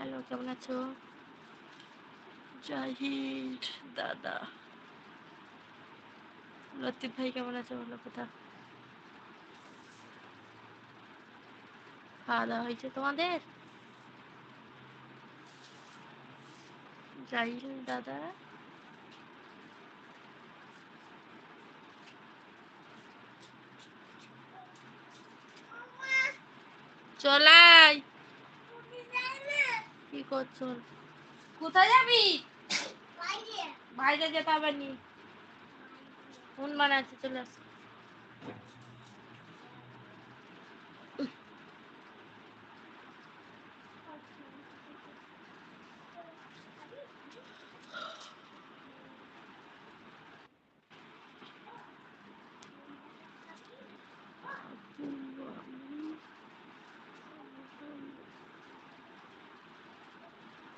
Hello কেমন আছো? জাহিদ দাদা। লতিফ ভাই, কেমন আছো বলো কথা? খাওয়া দাওয়া হয়েছে তোমাদের? জাহিল দাদা? চলাই করছ? কোথায় যাবি? বাইরে। যেতে হবে নি। ফোন আছে চলে আস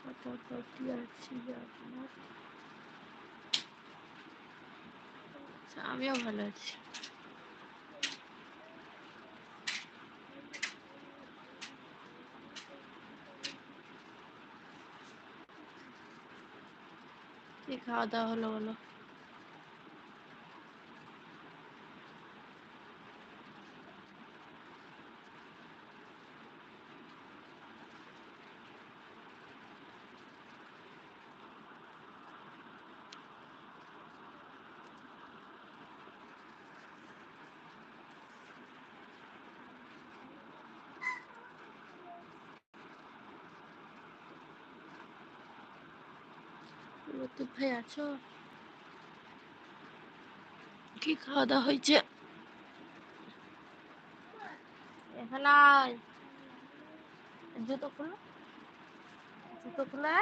কতটি আছি আপনার আচ্ছা, আমিও ভালো আছি। কি খাওয়া দাওয়া হলো বলো? আছো কি খাওয়া দাওয়া হয়েছে এখানে। জুতো খুলো জুতো খুলে।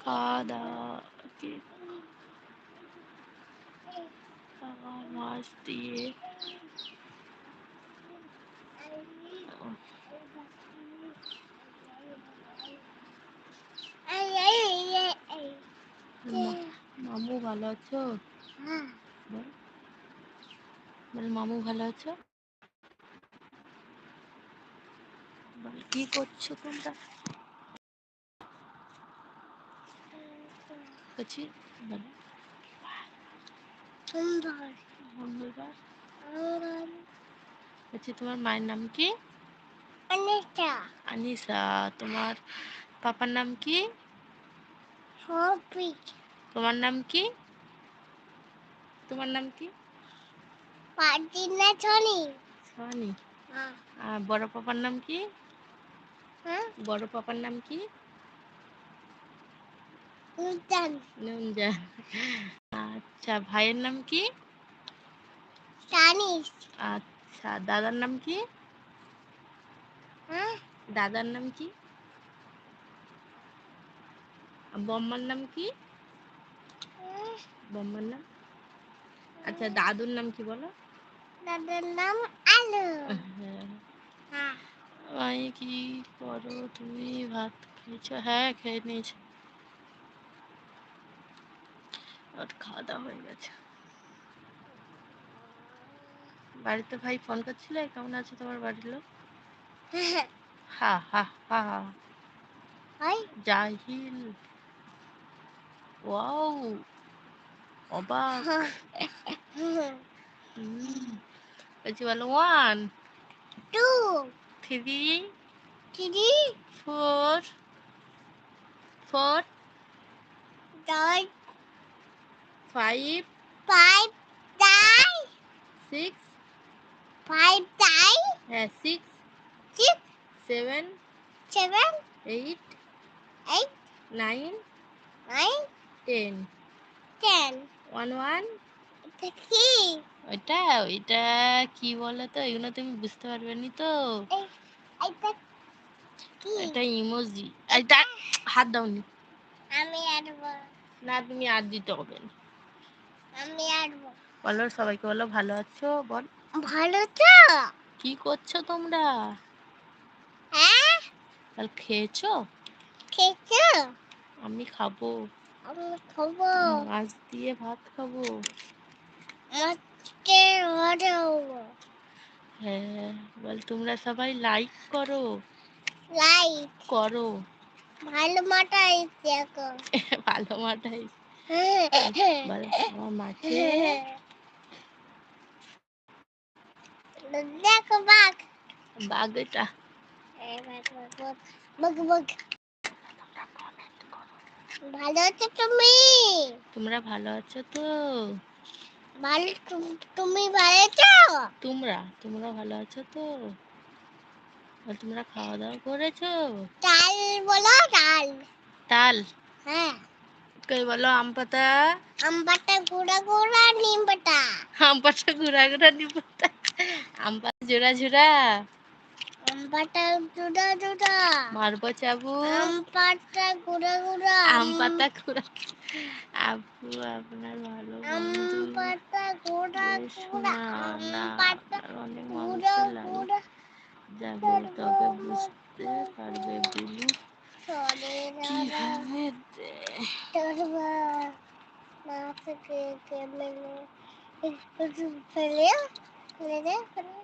খাওয়া দাওয়া কি মাছ দিয়ে মা- মামু ভালো আছো? বল। মামু ভালো আছো? বল কি করছ তোমরা? করছি বলো। বলছি তোমার মায়ের নাম কি? অনেকটা আনিসা তোমার পাপার নাম কি? হবি তোমার নাম কি? তোমার নাম কি? পাটি না ছনি। হ্যাঁ। আর বড় পাপার নাম কি? হ্যাঁ। বড় পাপার নাম কি? উদ্যান নুনজান আচ্ছা ভাইয়ের নাম কি? জানিস আচ্ছা দাদার নাম কি? হ্যাঁ। দাদার নাম কি? বম্মার নাম কি? বম্মার নাম? আচ্ছা দাদুর নাম কি বলো? দাদার নাম আলু। হ্যাঁ। হ্যাঁ। ভাই কি করো তুমি? ভাত খেয়েছো? হ্যাঁ খেয়ে নিয়েছি। আর খাওয়া দাওয়া হয়ে গেছে। বাড়িতে ভাই ফোন করছিলে? কেমন আছে তোমার বাড়ির লোক? হা হা হা। জাহিল। Wow. Obak. Two. Three. Three. Four. Four. Nine. Five. Five. Nine. Six. Five. Nine. Uh, six. Six. Seven. Seven. Eight. Eight. Nine. Nine. Ten. Ten one one এটা কি ওইটা ওইটা কি বলে তো এগুলো তুমি বুঝতে পারবে নি তো এটা কি? এটা ইমোজি এটা হাত দাওনি। আমি আরবো না তুমি আর দিতে হবে না। আমি আরবো বলো সবাইকে বলো ভালো আছো? বল। ভালো তো। কি করছ তোমরা? হ্যাঁ? কাল খেয়েছো? খেয়েছো? আমি খাব। আমি খাব। মাছ দিয়ে ভাত খাব। মাছকে বড় হ্যাঁ বল তোমরা সবাই লাইক করো। লাইট করো। ভালো মাটা দেখো। ভালো মাঠাই বল আমার মাঠে দেখো বাঘ। বাঘ এটা বাঘ, বাঘ, বাঘ, বাঘ। ভালো আছো তুমি? তোমরা ভালো আছো তো? ভালো তুমি ভালো আছো? তোমরা তোমরা ভালো আছো তো? তোমরা খাওয়া দাওয়া করেছ? ডাল বলো ডাল। তাল হ্যাঁ। কই বলো আম পাতা? আম পাতা গুঁড়া গুঁড়া নিম পাতা। আম পাতা ঘুরা ঘুরা নি পাতা। আম পাতা জোড়া জোড়া। আম পাতা জুড়া জুড়া মারবো চাবু আম পাতা গুঁড়া গুঁড়া। আম আপু আপনার ভালো আম বন্ধু। পাতা গুঁড়া অনেক যাবে তবে বুঝতে পারবে বিলু। কীভাবে না থেকে কেমনে একটু ফেলে ফেলে দে ফেলে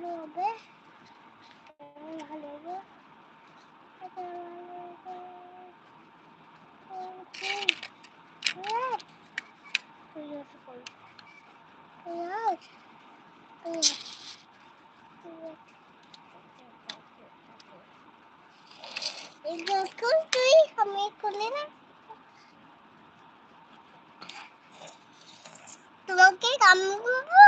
হবে কেমন ভালো হবে কত ভালো হবে ওকে হ্যাঁ তুই আছে কই তুই আছ তুই আছ তুই আছ এগুলো কোন তুই আমি খুলে না তোমাকে কাম করবো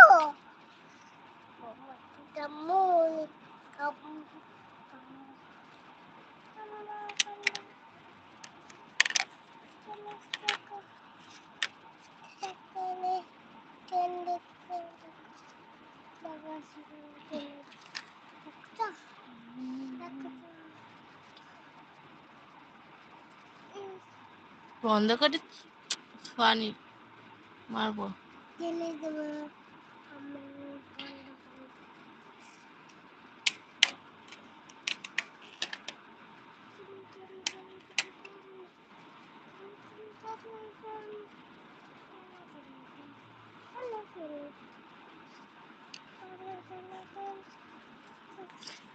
বন্ধ করে ফানি মারবো জেনে দেবো আমি বন্ধ করে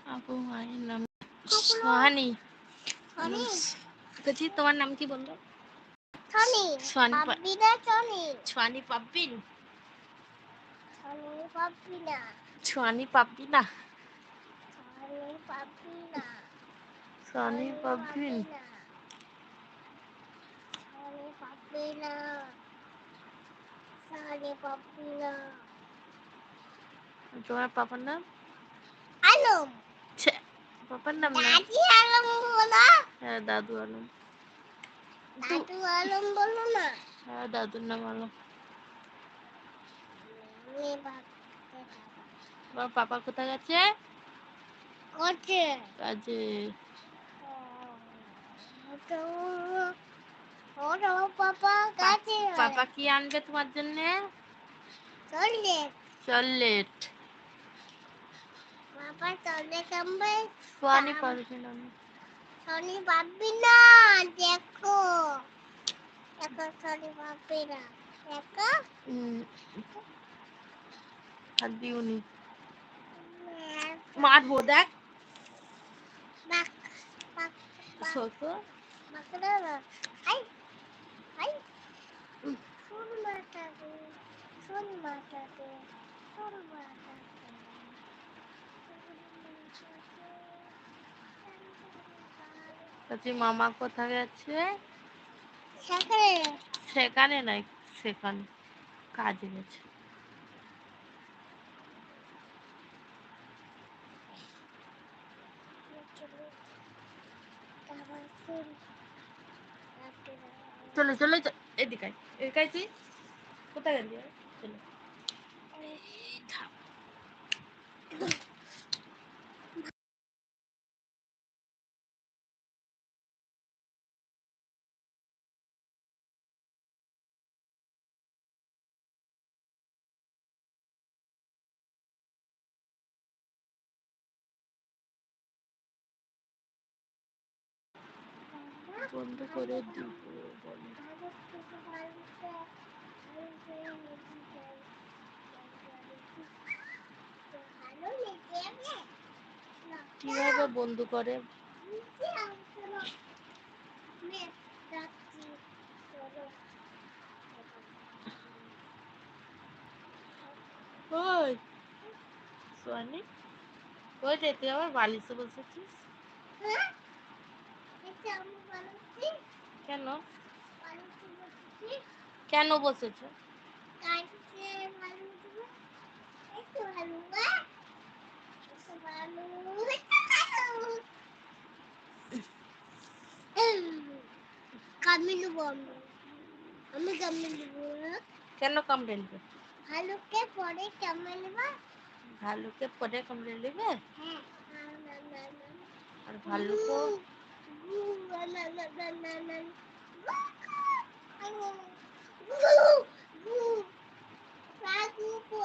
আপু মায়ের নাম সোহানি। বলছি তোমার নাম কি বলল? সোহানি। পাব্বিন সোহানি। সোহানি পাব্বিন তোমার পাপার নাম? আলম। পাপার নাম দাদি আলম বলো হ্যাঁ দাদু আলম। দাদু আলম বলো না। হ্যাঁ দাদুর নাম আলম। তোমার পাপা কোথায় গেছে করছে কাজে। পাপা কি আনবে তোমার জন্য? চললে চকলেট পাপা চলে কামবে দাম। পারবে না শনি পাবি না দেখো। দেখো শনি পাবি না। দেখো। হাত দিওনি মারবো দেখ। ছোট না আই আই শোন। মাটাকে শোন মাটাকে শোন মাটাকে বলছি মামা কোথায় গেছে সেখানে। সেখানে নাই সেখানে। কাজে গেছে। চলে চলে এদিকে। এদিকে তুই। কোথায় গেলি? চলে। বন্ধ করে দিব বলে। কীভাবে বন্ধ করে? ওই সোয়ানি? ওই রে তুই আমার বালিশে বসেছিস? কেন? কেন বসেছ? নেব আমি আমি কামি নেব কেন কামড়ে নেবে ভালুকে পরে কামে নেব ভালুকে পরে কামড়ে নেবে হ্যাঁ না না না না আর ভালুকও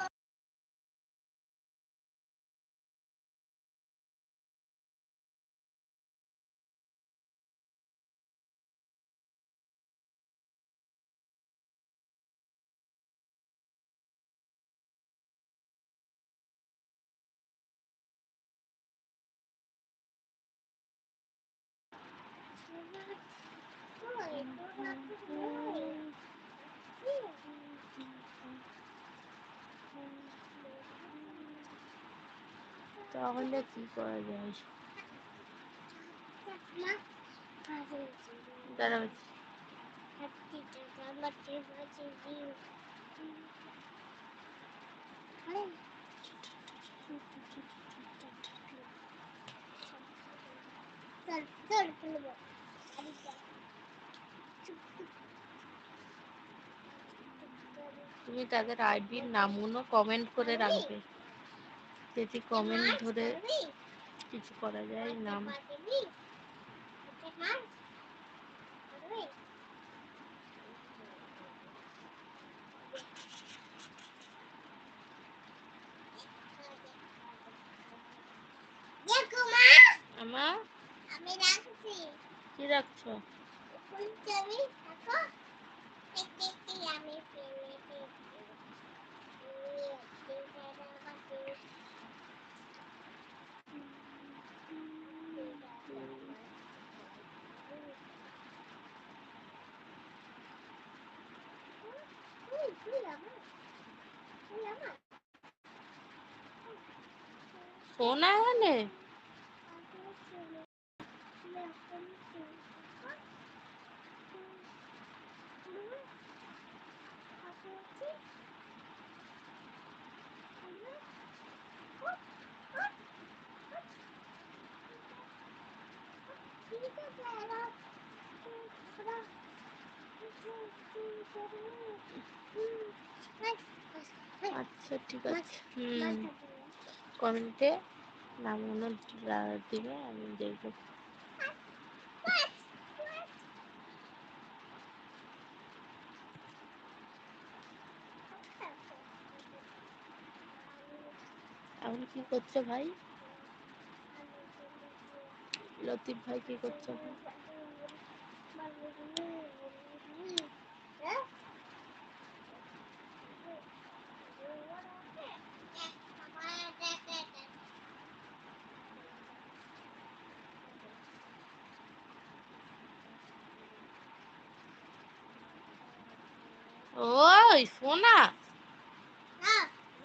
তাহলে কি করা যায় দাঁড়াও তুমি তাদের আইডির নামগুলো কমেন্ট করে রাখবে। যদি কমেন্ট ধরে কিছু করা যায় নাম আমার আমি রাখছি কি রাখছো ফুলছবি দেখো একটি একটি আমি ফেলে দিচ্ছি সোনা এখানে আচ্ছা ঠিক আছে। হুম। কমেন্টে নামগুলো দিবে আমি দেখব। এখন কি করছ ভাই? লতিফ ভাই কি করছ? ভাই ওই সোনা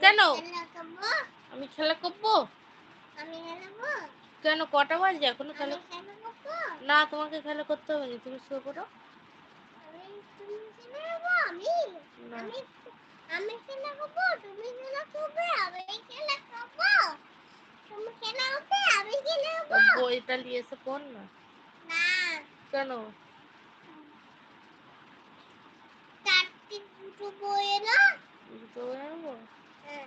কেন? আমি খেলা করব? কেন কটা বাজে? এখনও খেলা না তোমাকে খেলা করতে হবে না তুমি শুয়ে পড়ো। আমি তুমি আমি? খেলা করব তুমি খেলা করবে আমি খেলা করব। তুমি খেলা করবে আমি খেলা করব। বইটা নিয়ে এসে পড় না। কেন? হ্যাঁ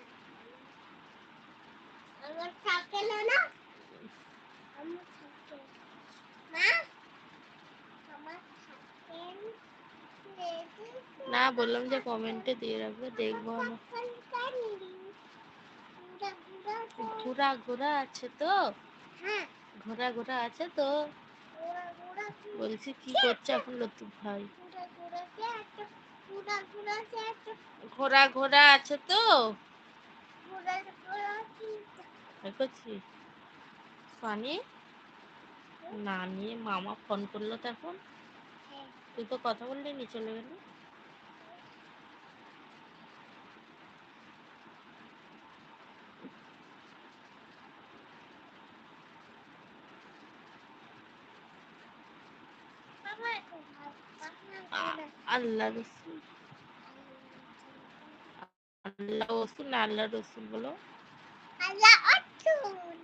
আমার সাইকেল না আমার সাইকেল মা আমার সাইকেল না বললাম যে কমেন্টে দিয়ে রাখবে দেখব না ঘোরা ঘোড়া আছে তো ঘোরা ঘোড়া আছে তো বলছি কি করছে এখন লতু ভাই ঘোড়া ঘোড়া আছে তো? পানি না নিয়ে মামা ফোন করল তখন তুই তো কথা বললি নি চলে গেলি। আল্লাহ আল্লাহ রসুল না আল্লাহ রসুল বলো।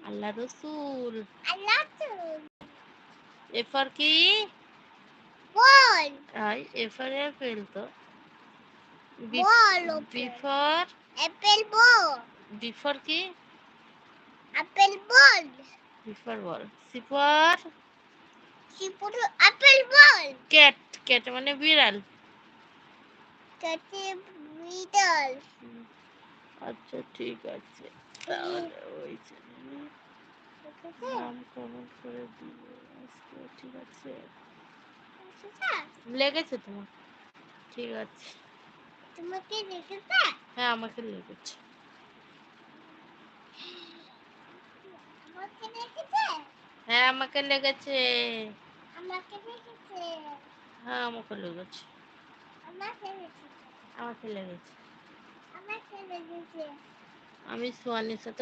আল্লাহ রসুল। এফার কি? বল। আই এফার অ্যাপেল তো। বল B for apple ball. B for কি? Ball. B for ball. C for apple ball. Cat cat মানে বিড়াল। কাছে বিড়াল আচ্ছা ঠিক আছে। তাহলে ওই নাম কমেন্ট করে দিও আজকে ঠিক আছে? লেগেছে তোমার ঠিক আছে। তোমাকে দেখেছে হ্যাঁ আমাকে লেগেছে। আমাকে দেখেছে হ্যাঁ আমাকে লেগেছে। আমাকে দেখেছে হ্যাঁ আমাকে লেগেছে। আমাকে দেখেছে আমাকে ছেলে গেছে আমি সোয়ানের সাথে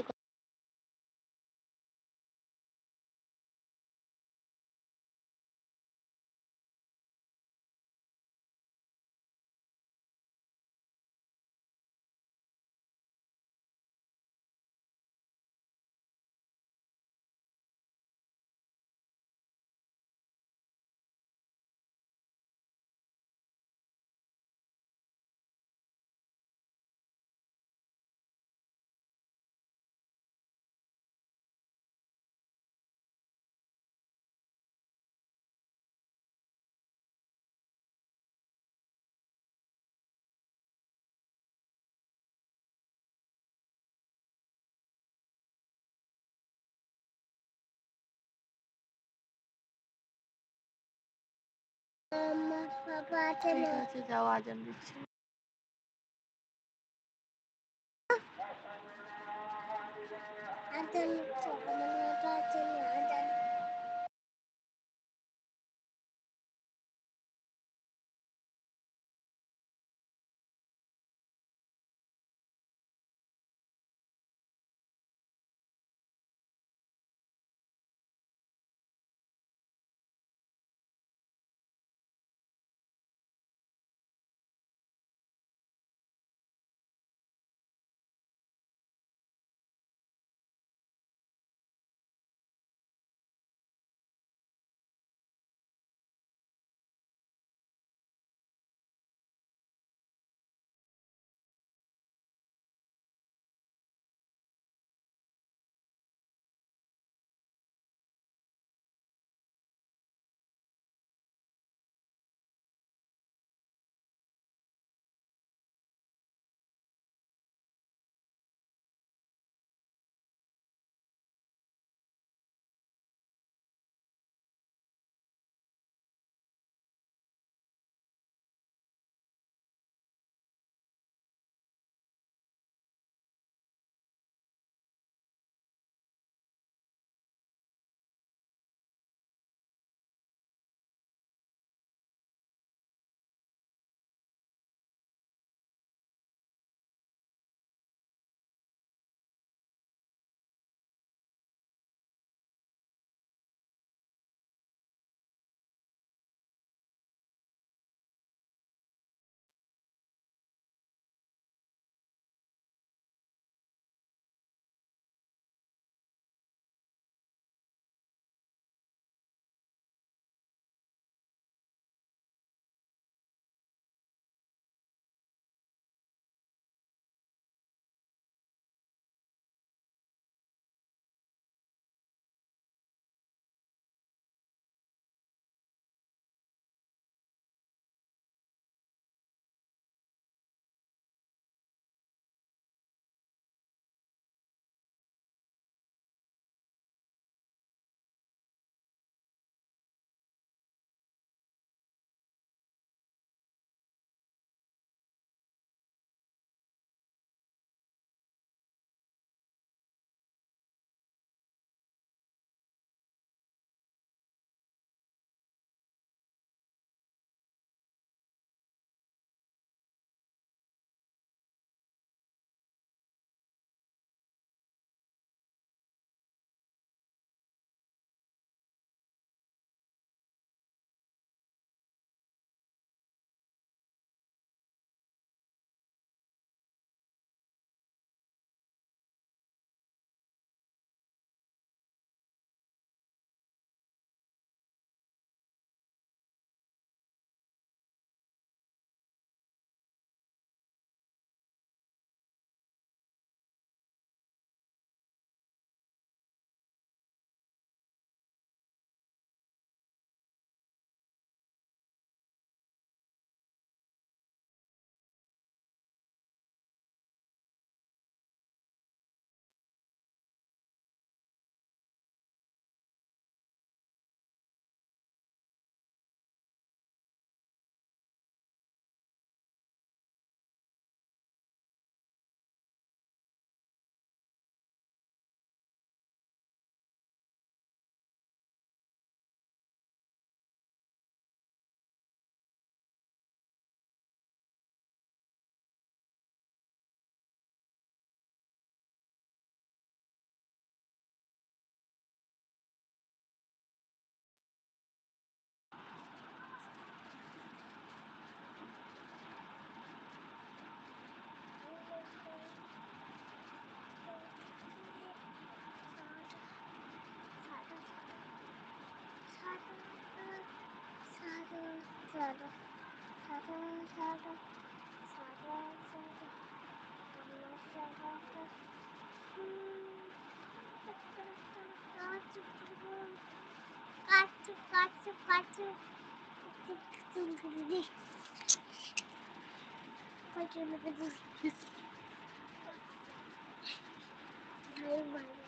ঠিক আছে যাও আজান দিচ্ছে আদর sardı. Sardı, sardı. Sardı, sardı. Damla sardı. Kaçıp, kaçıp, kaçıp, kaçıp. Kaçıp, kaçıp, kaçıp. Kaçıp, kaçıp. Hayır, hayır.